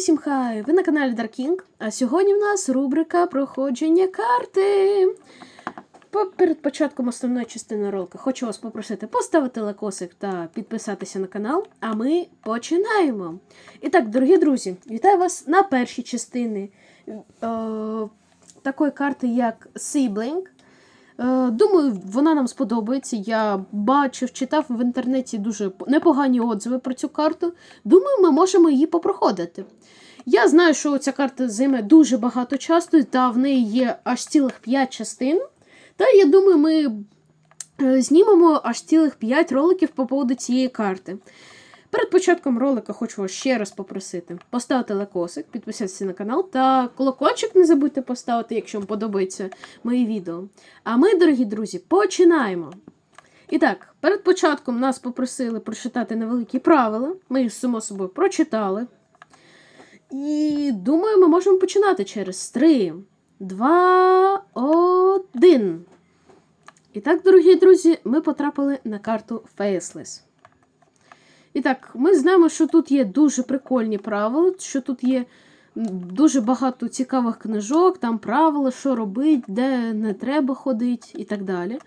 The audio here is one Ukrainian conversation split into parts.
усім хай! Ви на каналі King, а сьогодні в нас рубрика проходження карти. Перед початком основної частини ролика хочу вас попросити поставити лайкосик та підписатися на канал, а ми починаємо. І так, дорогі друзі, вітаю вас на першій частині е, такої карти, як Sibling. Е, Думаю, вона нам сподобається. Я бачив, читав в інтернеті дуже непогані отзиви про цю карту. Думаю, ми можемо її попроходити. Я знаю, що ця карта займе дуже багато часу, та в неї є аж цілих 5 частин. Та я думаю, ми е, знімемо аж цілих 5 роликів по поводу цієї карти. Перед початком ролика хочу вас ще раз попросити поставити лайкосик, підписатися на канал та колокольчик не забудьте поставити, якщо вам подобається мої відео. А ми, дорогі друзі, починаємо. І так, перед початком нас попросили прочитати невеликі правила. Ми їх само собою прочитали. І думаю, ми можемо починати через 3, 2, 1. І так, дорогі друзі, ми потрапили на карту Faceless. І так, ми знаємо, що тут є дуже прикольні правила, що тут є дуже багато цікавих книжок, там правила, що робити, де не треба ходити і так далі.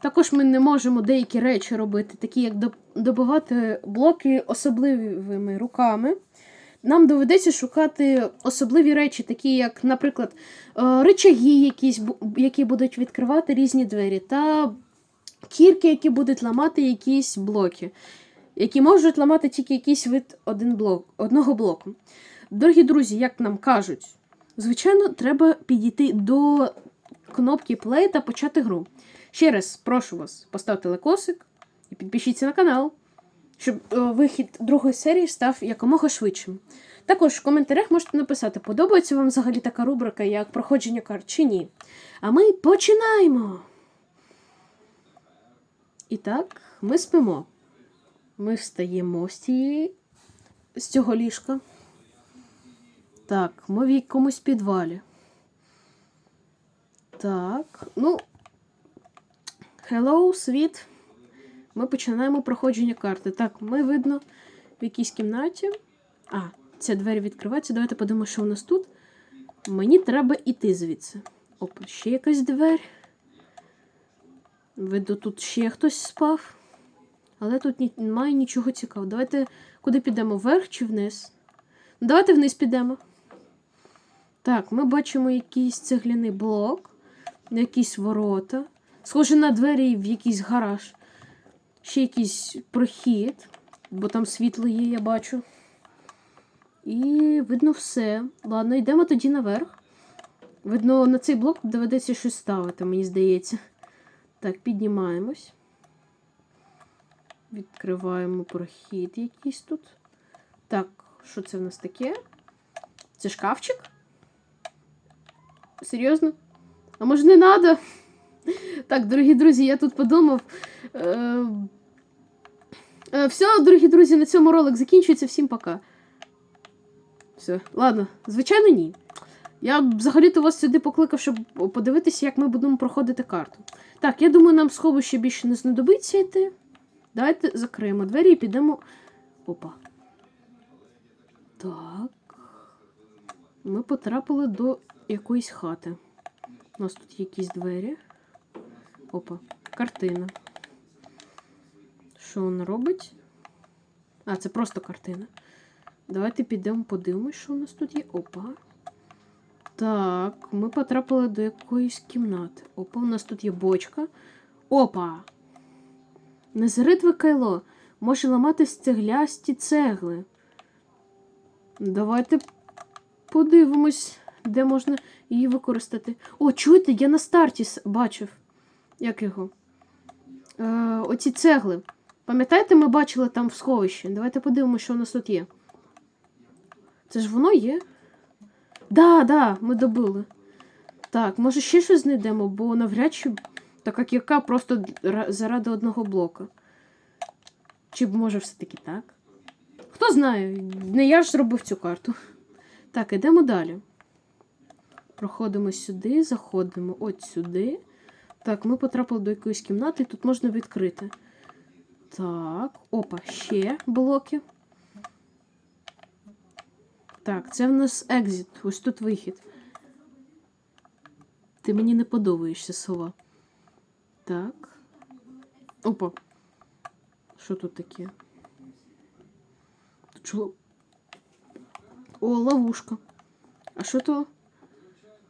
Також ми не можемо деякі речі робити, такі як доб- добувати блоки особливими руками. Нам доведеться шукати особливі речі, такі як, наприклад, е, речаги, якісь, які будуть відкривати різні двері, та кірки, які будуть ламати якісь блоки які можуть ламати тільки якийсь вид один блок, одного блоку. Дорогі друзі, як нам кажуть, звичайно, треба підійти до кнопки play та почати гру. Ще раз прошу вас поставте лайкосик і підпишіться на канал, щоб е, вихід другої серії став якомога швидшим. Також в коментарях можете написати, подобається вам взагалі така рубрика, як проходження карт чи ні. А ми починаємо. І так, ми спимо. Ми встаємо з цієї з цього ліжка. Так, ми в якомусь підвалі. Так, ну. Hello, світ. Ми починаємо проходження карти. Так, ми видно в якійсь кімнаті. А, ця двері відкривається. Давайте подивимося, що у нас тут. Мені треба іти звідси. Опа, ще якась двері. Видно, тут ще хтось спав. Але тут немає нічого цікавого. Давайте куди підемо? Вверх чи вниз? Ну, давайте вниз підемо. Так, ми бачимо якийсь цегляний блок, якісь ворота. Схоже на двері в якийсь гараж. Ще якийсь прохід, бо там світло є, я бачу. І видно все. Ладно, йдемо тоді наверх. Видно, на цей блок доведеться щось ставити, мені здається. Так, піднімаємось. Відкриваємо прохід якийсь тут. Так, що це в нас таке? Це шкафчик? Серйозно? А може не треба? Так, дорогі друзі, я тут подумав. Е... Е, все, дорогі друзі, на цьому ролик закінчується. Всім пока. Все, ладно, звичайно, ні. Я взагалі-то вас сюди покликав, щоб подивитися, як ми будемо проходити карту. Так, я думаю, нам сховище більше не знадобиться йти. Давайте закриємо двері і підемо. Опа. Так. Ми потрапили до якоїсь хати. У нас тут якісь двері. Опа, картина. Що вона робить? А, це просто картина. Давайте підемо подивимось, що у нас тут є. Опа. Так, ми потрапили до якоїсь кімнати. Опа, у нас тут є бочка. Опа! Незаритве кайло може ламати цеглясті цегли. Давайте подивимось, де можна її використати. О, чуєте, я на старті бачив. Як його? Е, оці цегли. Пам'ятаєте, ми бачили там в сховищі? Давайте подивимося, що у нас тут є. Це ж воно є? Да, да, ми добили. Так, може ще щось знайдемо, бо навряд чи така кірка просто заради одного блока. Чи може все-таки так? Хто знає, не я ж зробив цю карту. Так, ідемо далі. Проходимо сюди, заходимо от сюди. Так, ми потрапили до якоїсь кімнати, тут можна відкрити. Так, опа, ще блоки. Так, це в нас екзит. Ось тут вихід. Ти мені не подобаєшся, сова. Так. Опа. Що тут таке? Тут чого? О, ловушка. А що то?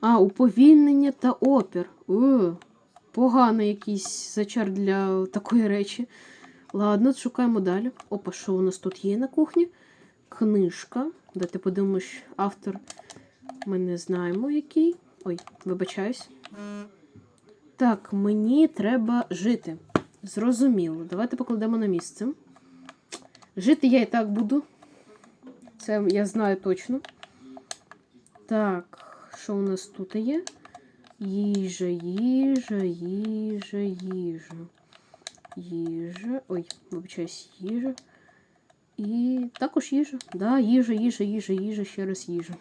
А, уповільнення та опір. О, поганий якийсь зачар для такої речі. Ладно, шукаємо далі. Опа, що у нас тут є на кухні? Книжка. Дайте подивимось, автор. Ми не знаємо, який. Ой, вибачаюсь. Так, мені треба жити. Зрозуміло. Давайте покладемо на місце. Жити я і так буду. Це я знаю точно. Так, що у нас тут є? Їжа, їжа, їжа, їжа. Їжа. Ой, вибачаюсь, їжа. І також їжа. Да, їжа, їжа, їжа, їжа, ще раз їжа.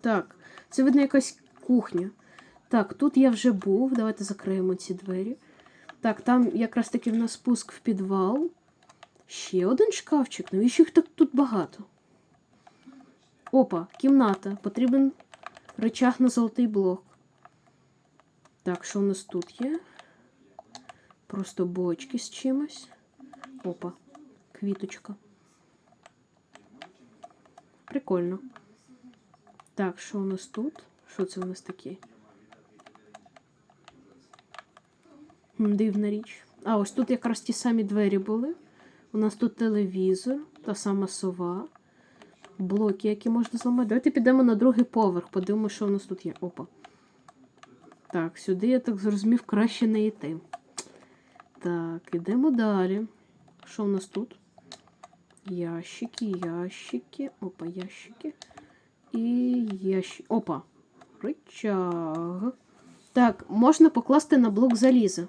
Так, це видно якась кухня. Так, тут я вже був. Давайте закриємо ці двері. Так, там якраз таки в нас спуск в підвал. Ще один шкафчик. Навіщо їх так тут багато? Опа, кімната. Потрібен речах на золотий блок. Так, що у нас тут є? Просто бочки з чимось. Опа, квіточка. Прикольно. Так, що у нас тут? Що це у нас таке? М, Дивна річ. А, ось тут якраз ті самі двері були. У нас тут телевізор, та сама сова, блоки, які можна зламати. Давайте підемо на другий поверх, подивимося, що у нас тут є. Опа. Так, сюди, я так зрозумів, краще не йти. Так, ідемо далі. Що у нас тут? Ящики, ящики. Опа, ящики. І ящики. Опа. Рычаг. Так, можна покласти на блок заліза.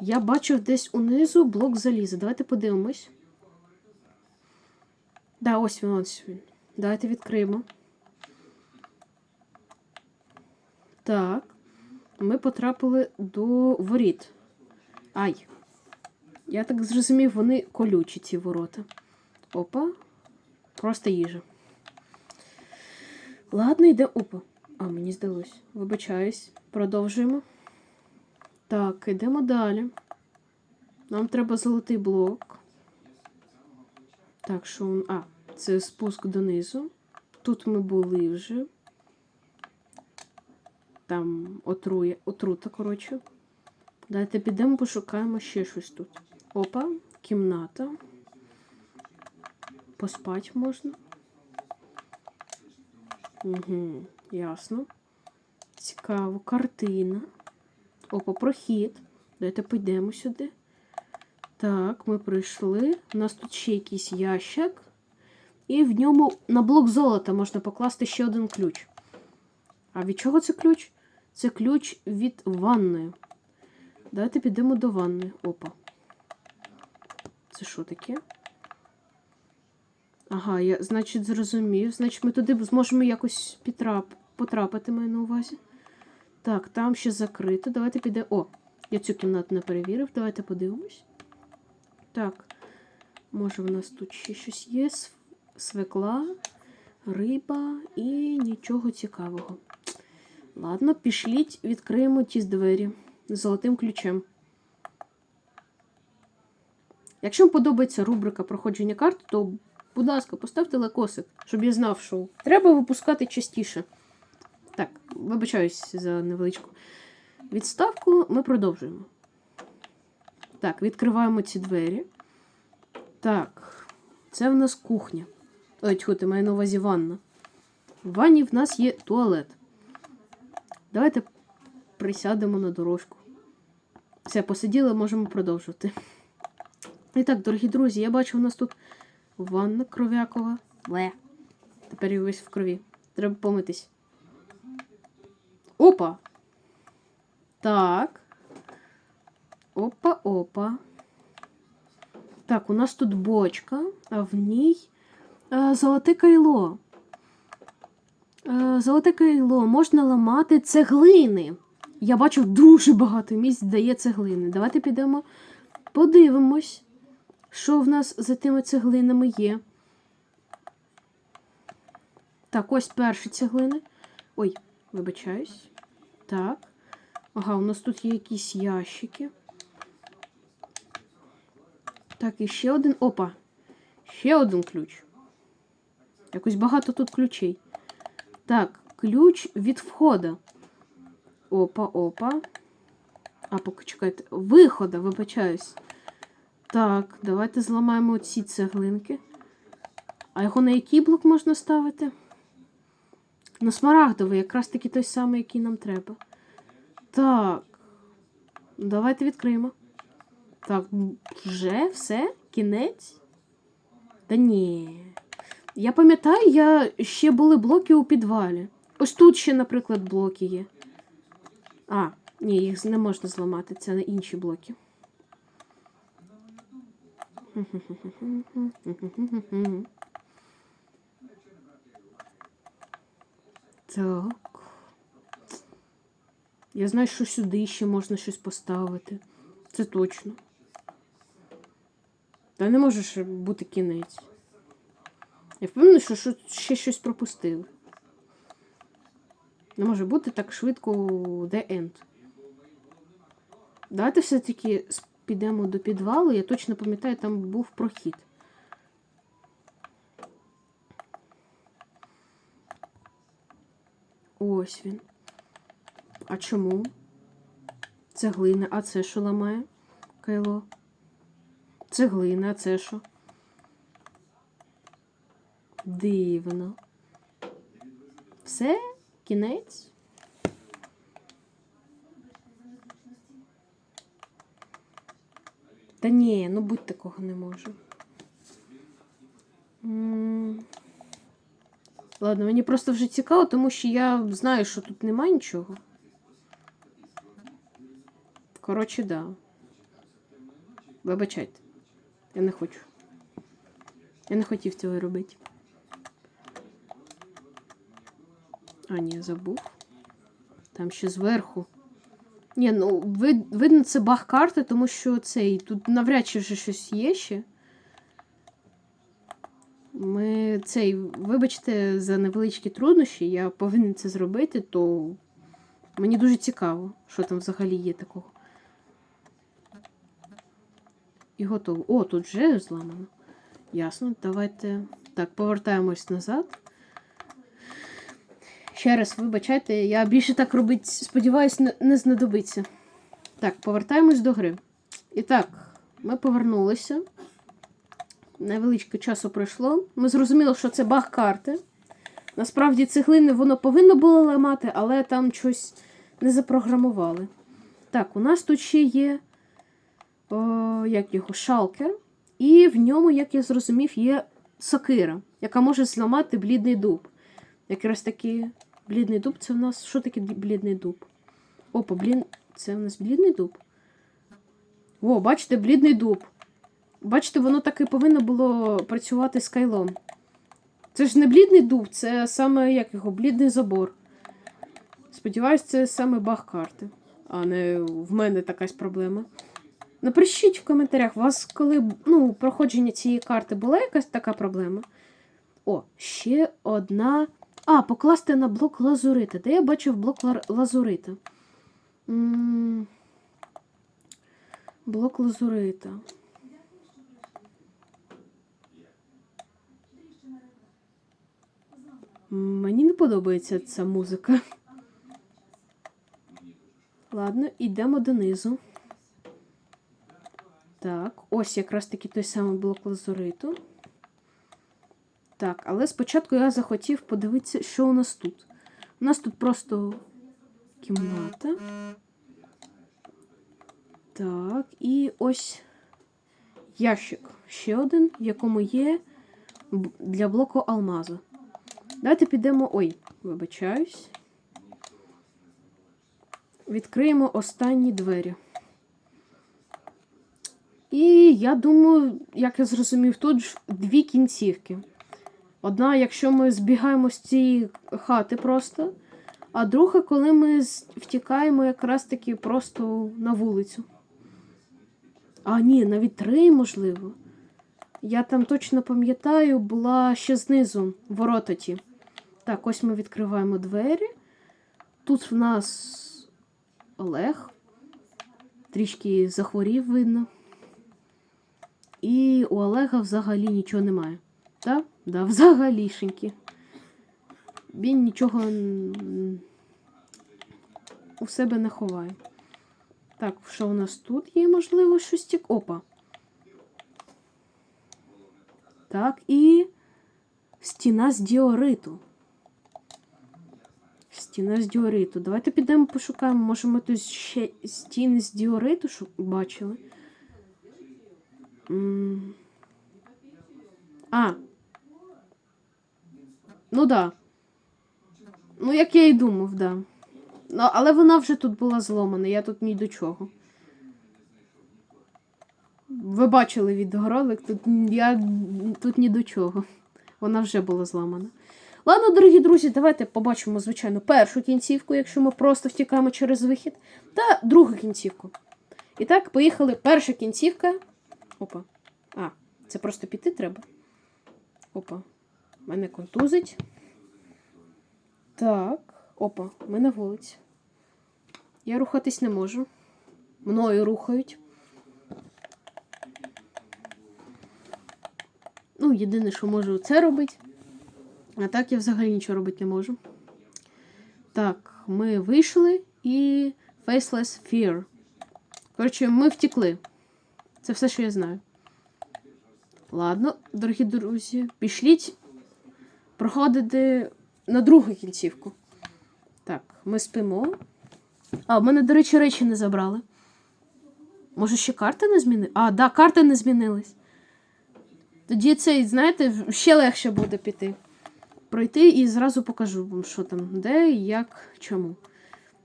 Я бачив десь унизу блок заліза. Давайте подивимось. Да, ось він, ось він. Давайте відкриємо. Так. Ми потрапили до воріт. Ай. Я так зрозумів, вони колючі, ці ворота. Опа. Просто їжа. Ладно, йде. Опа. А, мені здалось. Вибачаюсь. Продовжуємо. Так, йдемо далі. Нам треба золотий блок. Так, що. он- А, це спуск донизу. Тут ми були вже. Там отрує, отрута, коротше. Давайте підемо, пошукаємо ще щось тут. Опа, кімната. Поспать можна. Угу, ясно. Цікаво, картина. Опа, прохід. Давайте підемо сюди. Так, ми прийшли. У нас тут ще якийсь ящик. І в ньому на блок золота можна покласти ще один ключ. А від чого це ключ? Це ключ від ванної. Давайте підемо до ванни. Опа. Це що таке? Ага, я, значить, зрозумів. Значить, ми туди зможемо якось потрапити, маю на увазі. Так, там ще закрито. Давайте підемо. О, я цю кімнату не перевірив. Давайте подивимось. Так. Може, в нас тут ще щось є. Свекла, риба і нічого цікавого. Ладно, пішліть, відкриємо ті двері золотим ключем. Якщо вам подобається рубрика проходження карт, то, будь ласка, поставте лайкосик, щоб я знав, що треба випускати частіше. Так, вибачаюсь за невеличку відставку. Ми продовжуємо. Так, відкриваємо ці двері. Так, це в нас кухня. Ой, тьху, ти маю на увазі ванна. В ванні в нас є туалет. Давайте присядемо на дорожку. Все, посиділи, можемо продовжувати. І так, дорогі друзі, я бачу, у нас тут ванна кров'якова. Ле. Тепер я весь в крові. Треба помитись. Опа! Так. Опа-опа. Так, у нас тут бочка, а в ній е, золоте кайло. Е, золоте кайло можна ламати цеглини. Я бачу дуже багато місць, де є цеглини. Давайте підемо подивимось, що в нас за тими цеглинами є. Так, ось перші цеглини. Ой, вибачаюсь. Так. Ага, у нас тут є якісь ящики. Так, і ще один. Опа. Ще один ключ. Якось багато тут ключей. Так, ключ від входу. Опа, опа. А, поки чекайте. Вихода, вибачаюсь. Так, давайте зламаємо ці цеглинки. А його на який блок можна ставити? На смарагдовий, якраз таки той самий, який нам треба. Так. Давайте відкриємо. Так, вже все? Кінець? Та ні. Я пам'ятаю, я ще були блоки у підвалі. Ось тут ще, наприклад, блоки є. А, ні, їх не можна зламати, це на інші блоки. Так. Я знаю, що сюди ще можна щось поставити. Це точно. Та не може ще бути кінець. Я впевнена, що ще щось пропустили. Не може бути так швидко The End. Давайте все-таки підемо до підвалу. Я точно пам'ятаю, там був прохід. Ось він. А чому? Цеглина, а це що ламає? Кайло? Цеглина, а це що? Дивно. Все? Кінець? Та ні, ну будь такого не може. М. Ладно, мені просто вже цікаво, тому що я знаю, що тут немає нічого. Коротше, да. Вибачайте. Я не хочу. Я не хотів цього робити. А, ні, забув. Там ще зверху. Ні, ну вид, видно, це баг карти, тому що цей. Тут навряд чи вже щось є ще. Ми цей, вибачте, за невеличкі труднощі, я повинен це зробити, то мені дуже цікаво, що там взагалі є такого. І готово. О, тут вже зламано. Ясно, давайте. Так, повертаємось назад. Ще раз, вибачайте, я більше так робити, сподіваюсь, не, не знадобиться. Так, повертаємось до гри. І так, ми повернулися. Невеличке часу пройшло. Ми зрозуміли, що це баг карти. Насправді цеглини воно повинно було ламати, але там щось не запрограмували. Так, у нас тут ще є о, як його, шалкер. І в ньому, як я зрозумів, є сокира, яка може зламати блідний дуб. Якраз таки блідний дуб це у нас. Що таке блідний дуб? Опа, блін, це у нас блідний дуб. О, бачите, блідний дуб. Бачите, воно так і повинно було працювати з кайлом. Це ж не блідний дуб, це саме як його, блідний забор. Сподіваюсь, це саме баг карти, а не в мене такась проблема. Напишіть в коментарях, у вас коли ну, проходження цієї карти була якась така проблема? О, ще одна. А, покласти на блок лазурита. Де я бачив блок ла- лазурита? М, Блок лазурита. Мені не подобається ця музика. Ладно, йдемо донизу. Так, ось якраз таки той самий блок лазуриту. Так, але спочатку я захотів подивитися, що у нас тут. У нас тут просто кімната. Так, і ось ящик. Ще один, в якому є для блоку алмазу. Давайте підемо. Ой, вибачаюсь. Відкриємо останні двері. І я думаю, як я зрозумів, тут ж дві кінцівки. Одна, якщо ми збігаємо з цієї хати просто, а друга, коли ми втікаємо якраз таки просто на вулицю. А, ні, навіть три, можливо. Я там точно пам'ятаю, була ще знизу ворота ті. Так, ось ми відкриваємо двері. Тут в нас Олег. Трішки захворів, видно. І у Олега взагалі нічого немає. Так? Да, взагалішеньки. Він нічого у себе не ховає. Так, що у нас тут є, можливо, щось тік. Опа. Так, і стіна з діориту. Стіна з діориту. Давайте підемо пошукаємо. Може, ми тут ще стіни з діориту бачили. А. Ну да. Ну, як я і думав, да. Ну, але вона вже тут була зломана, я тут ні до чого. Ви бачили відеоролик, тут я тут ні до чого. Вона вже була зламана. Ладно, дорогі друзі, давайте побачимо, звичайно, першу кінцівку, якщо ми просто втікаємо через вихід, та другу кінцівку. І так, поїхали. Перша кінцівка. Опа. А, це просто піти треба. Опа. Мене контузить. Так. Опа, ми на вулиці. Я рухатись не можу. Мною рухають. Ну, єдине, що можу це робити. А так я взагалі нічого робити не можу. Так, ми вийшли і Faceless Fear. Коротше, ми втекли. Це все, що я знаю. Ладно, дорогі друзі, пішліть проходити на другу кінцівку. Так, ми спимо. А, в мене, до речі, речі не забрали. Може, ще карти не змінили? А, да, карти не змінились. Тоді цей, знаєте, ще легше буде піти. Пройти і зразу покажу вам, що там, де, як, чому.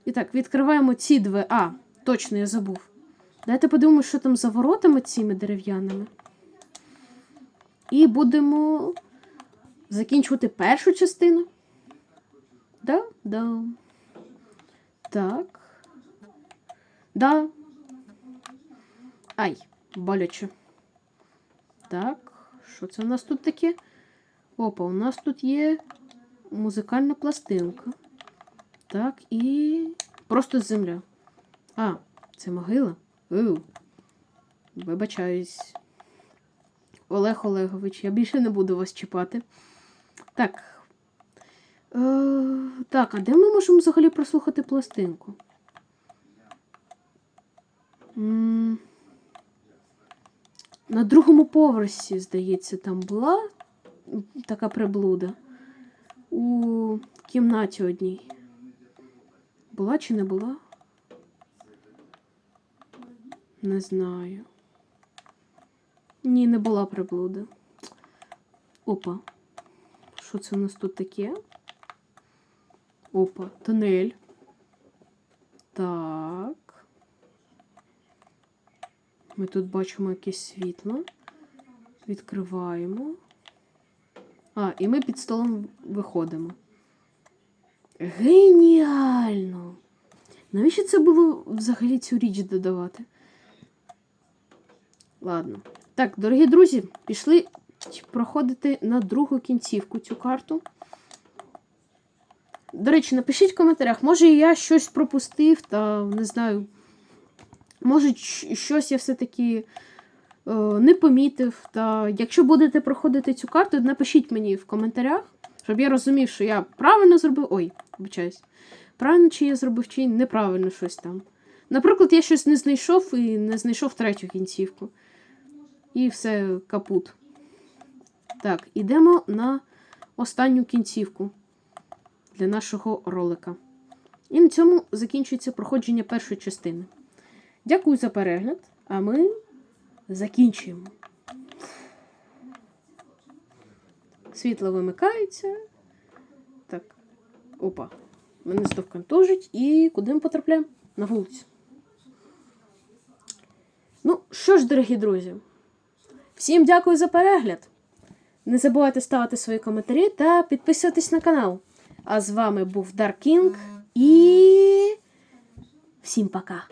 І так, відкриваємо ці дві. А, точно, я забув. Дайте подивимося, що там за воротами цими дерев'яними. І будемо закінчувати першу частину. Да, да. Так. Да. Ай, боляче. Так, що це у нас тут таке? Опа, у нас тут є музикальна пластинка. Так, і просто земля. А, це могила? Оу. Вибачаюсь. Олег Олегович, я більше не буду вас чіпати. Так. Е, так, а де ми можемо взагалі прослухати пластинку? М, На другому поверсі, здається, там була така приблуда. У кімнаті одній. Була чи не була? Не знаю. Ні, не була приблуда. Опа. Що це у нас тут таке? Опа, тунель. Так. Ми тут бачимо якесь світло. Відкриваємо. А, і ми під столом виходимо. Геніально! Навіщо це було взагалі цю річ додавати? Ладно. Так, дорогі друзі, пішли проходити на другу кінцівку цю карту. До речі, напишіть в коментарях, може я щось пропустив, та не знаю. Може, щось я все-таки не помітив. Та якщо будете проходити цю карту, напишіть мені в коментарях, щоб я розумів, що я правильно зробив. Ой, вибачаюсь. Правильно, чи я зробив, чи неправильно щось там. Наприклад, я щось не знайшов і не знайшов третю кінцівку. І все капут. Так, ідемо на останню кінцівку для нашого ролика. І на цьому закінчується проходження першої частини. Дякую за перегляд, а ми закінчуємо. Світло вимикається. Так. Опа. Мене знов контужить. І куди ми потрапляємо? На вулицю. Ну, що ж, дорогі друзі, всім дякую за перегляд. Не забувайте ставити свої коментарі та підписуватись на канал. А з вами був King і всім пока!